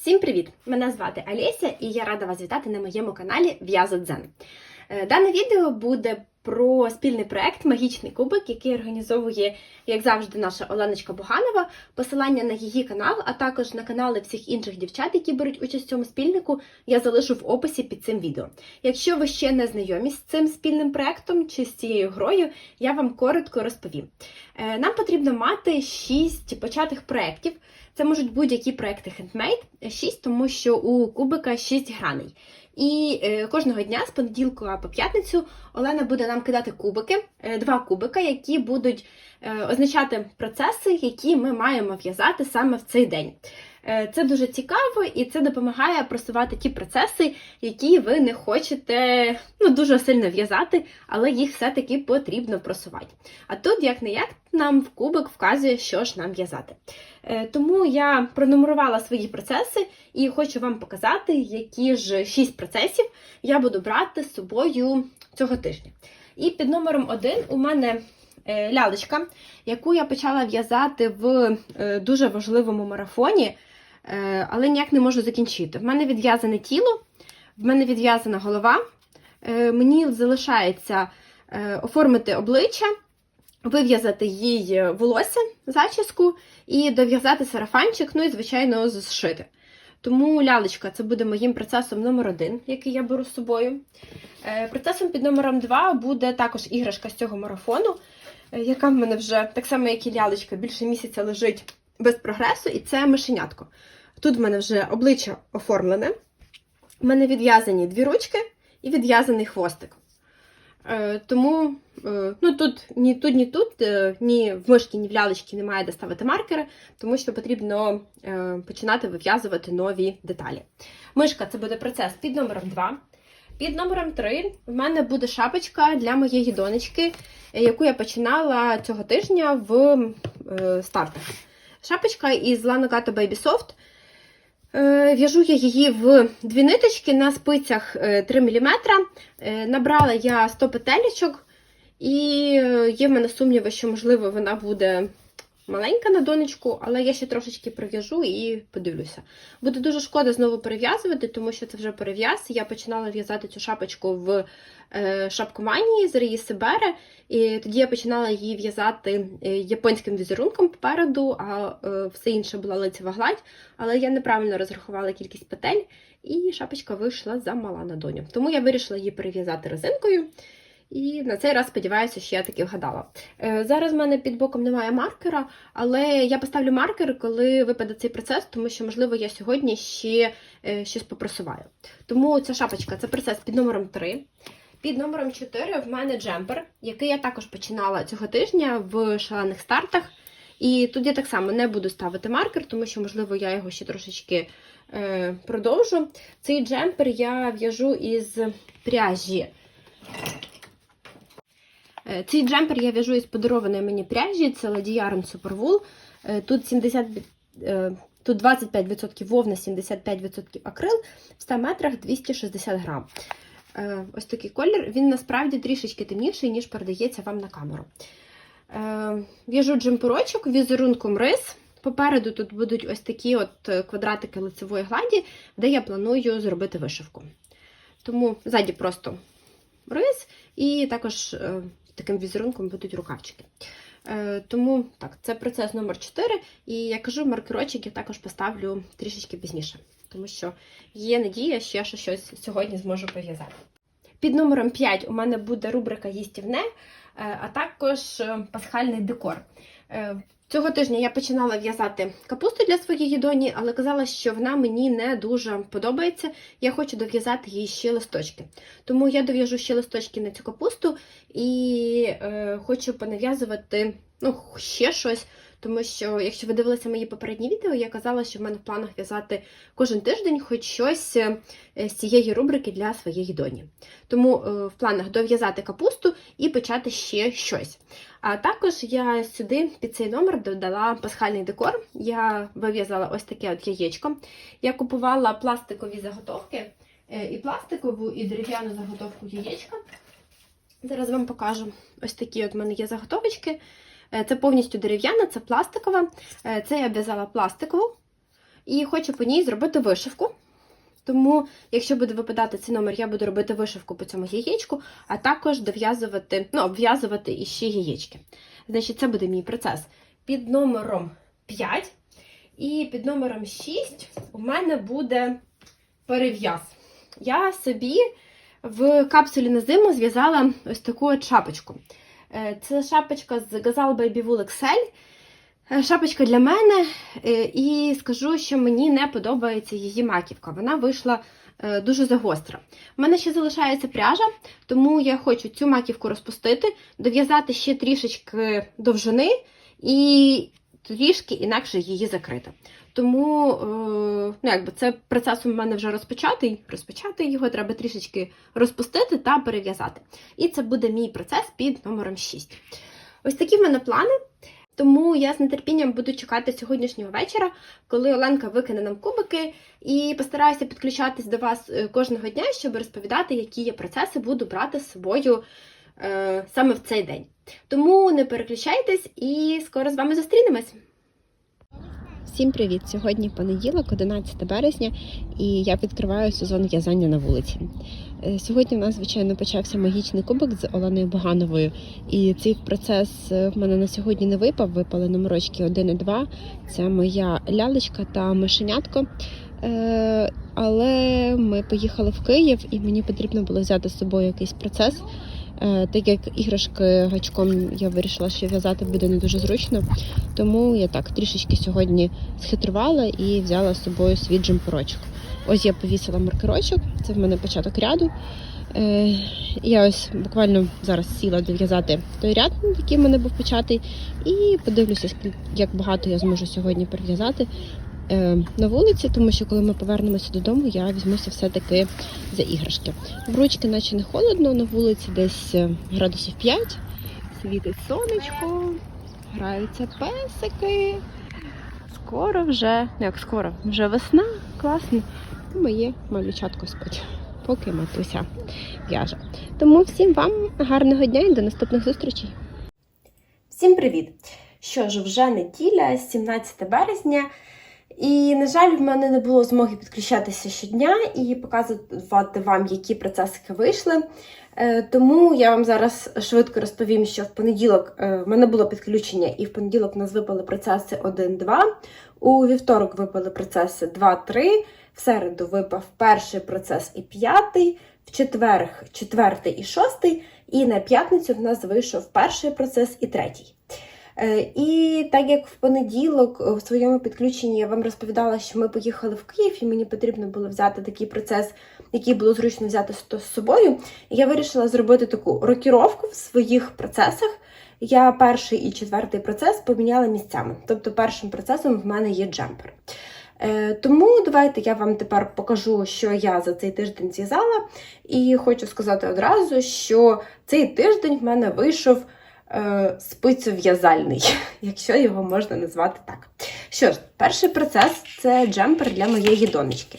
Всім привіт! Мене звати Олеся і я рада вас вітати на моєму каналі В'язодзен. Е, Дане відео буде про спільний проект Магічний кубик, який організовує, як завжди, наша Оленочка Буганова. Посилання на її канал, а також на канали всіх інших дівчат, які беруть участь в цьому спільнику, я залишу в описі під цим відео. Якщо ви ще не знайомі з цим спільним проектом чи з цією грою, я вам коротко розповім. Е, Нам потрібно мати 6 початих проєктів. Це можуть будь-які проекти хендмейд, 6, тому що у кубика 6 граней. І е, кожного дня з понеділка по п'ятницю Олена буде нам кидати кубики, е, два кубика, які будуть е, означати процеси, які ми маємо в'язати саме в цей день. Е, Це дуже цікаво і це допомагає просувати ті процеси, які ви не хочете ну, дуже сильно в'язати, але їх все-таки потрібно просувати. А тут, як не як, нам в кубик вказує, що ж нам в'язати. Е, Тому я пронумерувала свої процеси і хочу вам показати, які ж шість процесів я буду брати з собою цього тижня. І під номером один у мене е, лялечка, яку я почала в'язати в дуже важливому марафоні, але ніяк не можу закінчити. В мене відв'язане тіло, в мене відв'язана голова. Е, Мені залишається е, оформити обличчя, вив'язати їй волосся, зачіску і дов'язати сарафанчик, ну і, звичайно, зшити. Тому лялечка це буде моїм процесом номер один, який я беру з собою. Е, Процесом під номером два буде також іграшка з цього марафону, е, яка в мене вже так само, як і лялечка, більше місяця лежить без прогресу, і це мишенятко. Тут в мене вже обличчя оформлене. В мене відв'язані дві ручки і відв'язаний хвостик. Е, Тому е, ну, тут ні тут, ні тут, е, ні в мишки, ні в лялечки немає де ставити маркери, тому що потрібно починати вив'язувати нові деталі. Мишка це буде процес під номером 2. Під номером 3 в мене буде шапочка для моєї донечки, яку я починала цього тижня в стартах. Шапочка із Lana Gato Baby Soft. Е, В'яжу я її в дві ниточки на спицях е, 3 мм. Е, Набрала я 100 петелечок, і е, є в мене сумніви, що, можливо, вона буде маленька на донечку, але я ще трошечки прив'яжу і подивлюся. Буде дуже шкода знову перев'язувати, тому що це вже перев'яз. Я починала в'язати цю шапочку в е, шапкоманії з Реї Сибере, і тоді я починала її в'язати е, японським візерунком попереду, а е, все інше була лицева гладь. Але я неправильно розрахувала кількість петель, і шапочка вийшла замала на доню. Тому я вирішила її перев'язати резинкою. І на цей раз сподіваюся, що я таки вгадала. Е, Зараз в мене під боком немає маркера, але я поставлю маркер, коли випаде цей процес, тому що, можливо, я сьогодні ще е, щось попросуваю. Тому ця шапочка це процес під номером 3. Під номером 4 в мене джемпер, який я також починала цього тижня в шалених стартах. І тут я так само не буду ставити маркер, тому що, можливо, я його ще трошечки е, продовжу. Цей джемпер я в'яжу із пряжі. Е, Цей джемпер я в'яжу із подарованої мені пряжі, це Lady Yarn. Е, Тут 70, е, тут 25% вовна, 75% акрил, в 100 метрах 260 грам. Ось такий колір. Він насправді трішечки темніший, ніж передається вам на камеру. В'яжу джемперочок візерунком рис. Попереду тут будуть ось такі от квадратики лицевої гладі, де я планую зробити вишивку. Тому ззаді просто рис, і також таким візерунком будуть рукавчики. Е, Тому так, це процес номер 4. І я кажу, маркерочок я також поставлю трішечки пізніше, тому що є надія, що я ще щось сьогодні зможу пов'язати. Під номером 5 у мене буде рубрика їстівне, е, а також е, пасхальний декор. Е, Цього тижня я починала в'язати капусту для своєї доні, але казала, що вона мені не дуже подобається. Я хочу дов'язати їй ще листочки. Тому я дов'яжу ще листочки на цю капусту і е, хочу понав'язувати ну, ще щось. Тому що, якщо ви дивилися мої попередні відео, я казала, що в мене в планах в'язати кожен тиждень хоч щось е, з цієї рубрики для своєї доні. Тому е, в планах дов'язати капусту і почати ще щось. А також я сюди під цей номер додала пасхальний декор. Я вив'язала ось таке от яєчко. Я купувала пластикові заготовки, е, і пластикову, і дерев'яну заготовку яєчка. Зараз вам покажу. Ось такі от в мене є заготовочки. Е, Це повністю дерев'яна, це пластикова. Е, Це я в'язала пластикову. і хочу по ній зробити вишивку. Тому, якщо буде випадати цей номер, я буду робити вишивку по цьому яєчку, а також дов'язувати, ну, обв'язувати іще яєчки. Значить, це буде мій процес під номером 5. І під номером 6 у мене буде перев'яз. Я собі в капсулі на зиму зв'язала ось таку от шапочку. Е, Це шапочка з Gazal Baby Wool. Е, Шапочка для мене, е, і скажу, що мені не подобається її маківка. Вона вийшла е, дуже загостра. У мене ще залишається пряжа, тому я хочу цю маківку розпустити, дов'язати ще трішечки довжини і трішки інакше її закрити. Тому е, ну, якби це процес у мене вже розпочатий. Розпочати його треба трішечки розпустити та перев'язати. І це буде мій процес під номером 6. Ось такі в мене плани. Тому я з нетерпінням буду чекати сьогоднішнього вечора, коли Оленка викине нам кубики, і постараюся підключатись до вас е, кожного дня, щоб розповідати, які я процеси буду брати з собою е, саме в цей день. Тому не переключайтесь і скоро з вами зустрінемось. Всім привіт! Сьогодні понеділок, 11 березня, і я відкриваю сезон в'язання на вулиці. Е, Сьогодні в нас, звичайно, почався магічний кубок з Оленою Багановою, і цей процес е, в мене на сьогодні не випав. Випали номерочки 1 і 2. Це моя лялечка та мишенятко. Е, Але ми поїхали в Київ, і мені потрібно було взяти з собою якийсь процес. Е, Так як іграшки гачком я вирішила, що в'язати буде не дуже зручно, тому я так трішечки сьогодні схитрувала і взяла з собою свій джемперочок. Ось я повісила маркерочок, це в мене початок ряду. Е, Я ось буквально зараз сіла дов'язати той ряд, який в мене був початий, і подивлюся, як багато я зможу сьогодні перев'язати е, на вулиці, тому що коли ми повернемося додому, я візьмуся все-таки за іграшки. В ручки наче не холодно, на вулиці десь е, градусів 5, світить сонечко, граються песики. Скоро вже, ну як скоро, вже весна, класно. Моє малючатко спить, поки матуся в'яже. Тому всім вам гарного дня і до наступних зустрічей. Всім привіт! Що ж, вже неділя, 17 березня. І, на жаль, в мене не було змоги підключатися щодня і показувати вам, які процесики вийшли. Е, Тому я вам зараз швидко розповім, що в понеділок е, в мене було підключення, і в понеділок у нас випали процеси 1-2. У вівторок випали процеси 2-3. В середу випав перший процес і п'ятий, в четвер четвертий і шостий. І на п'ятницю в нас вийшов перший процес і третій. Е, І так як в понеділок е, в своєму підключенні я вам розповідала, що ми поїхали в Київ, і мені потрібно було взяти такий процес, який було зручно взяти з собою. Я вирішила зробити таку рокіровку в своїх процесах. Я перший і четвертий процес поміняла місцями. Тобто, першим процесом в мене є джемпер. Е, Тому давайте я вам тепер покажу, що я за цей тиждень зв'язала. І хочу сказати одразу, що цей тиждень в мене вийшов е, спицев'язальний, якщо його можна назвати так. Що ж, перший процес це джемпер для моєї донечки.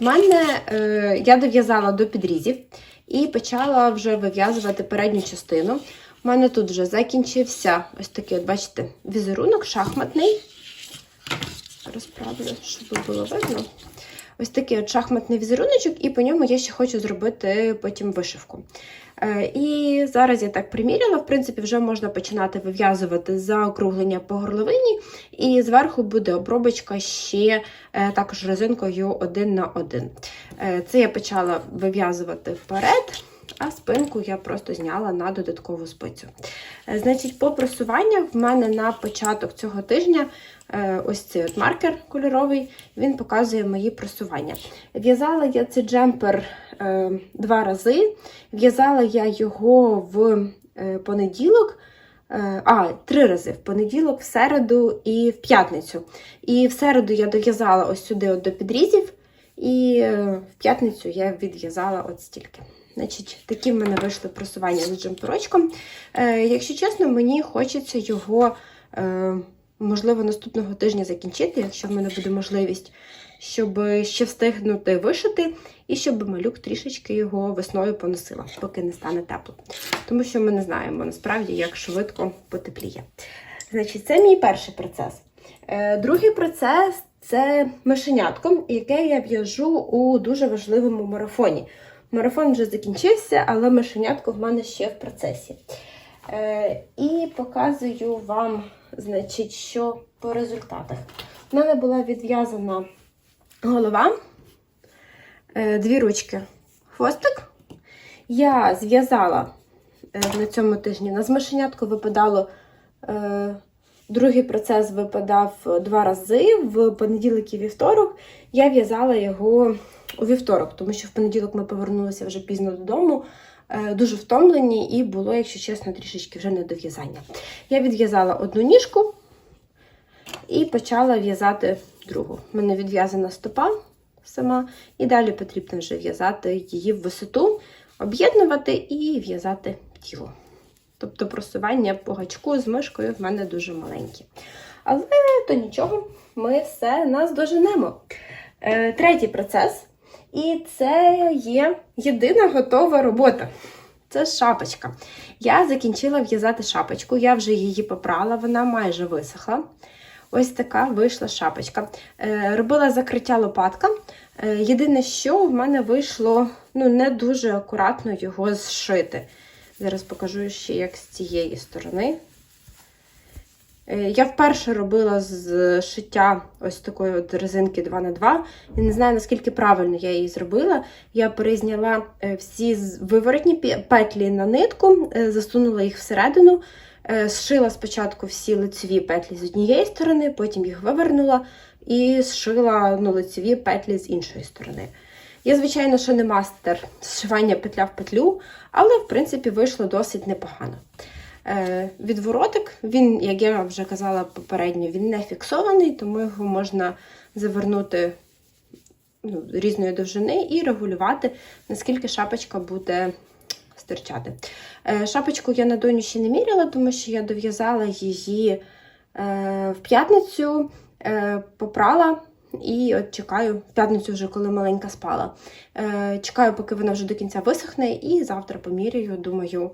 В мене е, я дов'язала до підрізів і почала вже вив'язувати передню частину. У мене тут вже закінчився ось такий, от, бачите, візерунок шахматний. Розправлю, щоб було видно. Ось такий от шахматний візеруночок, і по ньому я ще хочу зробити потім вишивку. Е, І зараз я так приміряла, в принципі, вже можна починати вив'язувати заокруглення по горловині, і зверху буде обробочка ще е, також резинкою один на один. Е, Це я почала вив'язувати вперед. А спинку я просто зняла на додаткову спицю. Е, Значить, по просуваннях в мене на початок цього тижня е, ось цей от маркер кольоровий, він показує мої просування. В'язала я цей джемпер е, два рази. В'язала я його в понеділок. А, три рази в понеділок, в середу і в п'ятницю. І в середу я дов'язала ось сюди от до підрізів, і е, в п'ятницю я відв'язала от стільки. Значить, такі в мене вийшли просування з джемперочком. Е, якщо чесно, мені хочеться його, е, можливо, наступного тижня закінчити, якщо в мене буде можливість, щоб ще встигнути вишити, і щоб малюк трішечки його весною поносила, поки не стане тепло. Тому що ми не знаємо насправді, як швидко потепліє. Значить, це мій перший процес. Е, другий процес це мишенятко, яке я в'яжу у дуже важливому марафоні. Марафон вже закінчився, але мишенятко в мене ще в процесі. Е, і показую вам, значить, що по результатах. У мене була відв'язана голова, е, дві ручки, хвостик. Я зв'язала е, на цьому тижні. На змишенятку випадало. Е, Другий процес випадав два рази в понеділок і вівторок. Я в'язала його у вівторок, тому що в понеділок ми повернулися вже пізно додому, е, дуже втомлені, і було, якщо чесно, трішечки вже не до в'язання. Я відв'язала одну ніжку і почала в'язати другу. У мене відв'язана стопа сама, і далі потрібно вже в'язати її в висоту, об'єднувати і в'язати тіло. Тобто просування по гачку з мишкою в мене дуже маленькі. Але то нічого, ми все наздоженемо. Е, третій процес. І це є єдина готова робота. Це шапочка. Я закінчила в'язати шапочку, я вже її попрала, вона майже висохла. Ось така вийшла шапочка. Е, робила закриття лопатка. Е, єдине, що в мене вийшло ну, не дуже акуратно його зшити. Зараз покажу ще, як з цієї сторони. Е, Я вперше робила з шиття ось такої от резинки 2х2. Я не знаю, наскільки правильно я її зробила. Я перезняла е, всі виворотні петлі на нитку, е, засунула їх всередину, зшила спочатку всі лицеві петлі з однієї сторони, потім їх вивернула і зшила ну, лицеві петлі з іншої сторони. Я, звичайно, ще не мастер зшивання петля в петлю, але, в принципі, вийшло досить непогано. Е, відворотик, він, як я вже казала попередньо, він не фіксований, тому його можна завернути ну, різної довжини і регулювати, наскільки шапочка буде стирчати. Е, шапочку я на доню ще не міряла, тому що я дов'язала її е, в п'ятницю, попрала. І от чекаю в п'ятницю, вже коли маленька спала. Е, чекаю, поки вона вже до кінця висохне, і завтра поміряю. Думаю,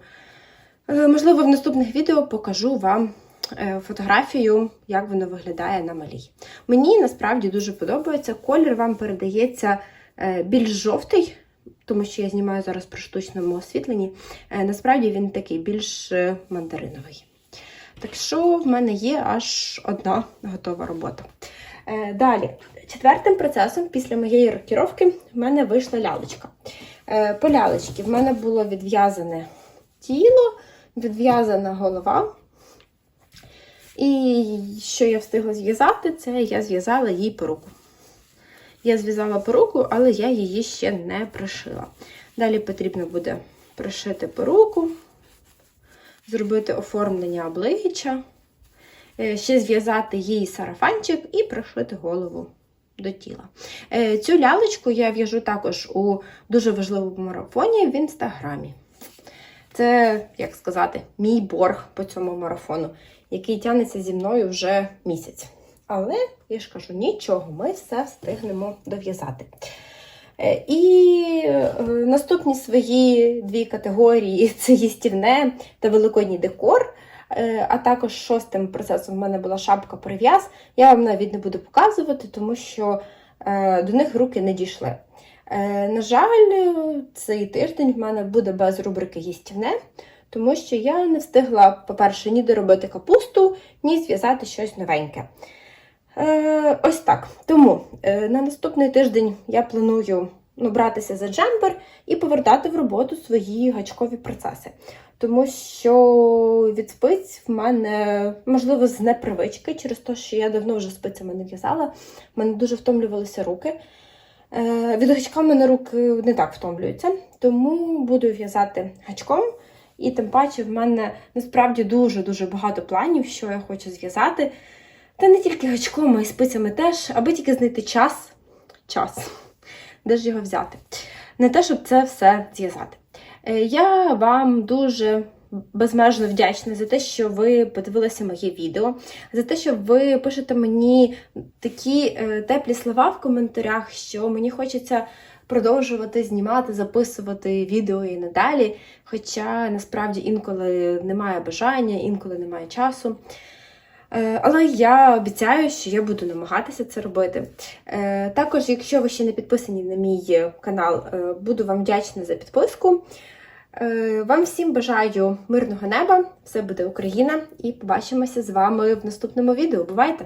е, можливо, в наступних відео покажу вам е, фотографію, як воно виглядає на малій. Мені насправді дуже подобається. Колір вам передається е, більш жовтий, тому що я знімаю зараз при штучному освітленні. Е, насправді він такий більш е, мандариновий. Так що в мене є аж одна готова робота. Е, Далі, четвертим процесом після моєї рокіровки в мене вийшла лялечка. Е, По лялечці в мене було відв'язане тіло, відв'язана голова. І що я встигла зв'язати, це я зв'язала їй поруку. Я зв'язала поруку, але я її ще не пришила. Далі потрібно буде пришити поруку, зробити оформлення обличчя, ще зв'язати їй сарафанчик і пришити голову до тіла. Е, Цю лялечку я в'яжу також у дуже важливому марафоні в інстаграмі. Це, як сказати, мій борг по цьому марафону, який тягнеться зі мною вже місяць. Але я ж кажу, нічого, ми все встигнемо дов'язати. Е, І е, наступні свої дві категорії це їстівне та великодній декор. Е, А також шостим процесом в мене була шапка прив'яз. Я вам навіть не буду показувати, тому що е, до них руки не дійшли. Е, На жаль, цей тиждень в мене буде без рубрики їстівне, тому що я не встигла, по-перше, ні доробити капусту, ні зв'язати щось новеньке. Ось так. Тому на наступний тиждень я планую ну, братися за джемпер і повертати в роботу свої гачкові процеси. Тому що від спиць в мене, можливо, з непривички, через те, що я давно вже спицями не в'язала, в мене дуже втомлювалися руки. Е, Від гачка в мене руки не так втомлюються, тому буду в'язати гачком. І тим паче в мене насправді дуже-дуже багато планів, що я хочу зв'язати. Та не тільки гачком, а й спицями теж, аби тільки знайти час. Час. Де ж його взяти? Не те, щоб це все зв'язати. Е, Я вам дуже безмежно вдячна за те, що ви подивилися моє відео, за те, що ви пишете мені такі е, теплі слова в коментарях, що мені хочеться продовжувати знімати, записувати відео і надалі. Хоча насправді інколи немає бажання, інколи немає часу. Е, Але я обіцяю, що я буду намагатися це робити. Також, якщо ви ще не підписані на мій канал, буду вам вдячна за підписку. Е, Вам всім бажаю мирного неба, все буде Україна, і побачимося з вами в наступному відео. Бувайте!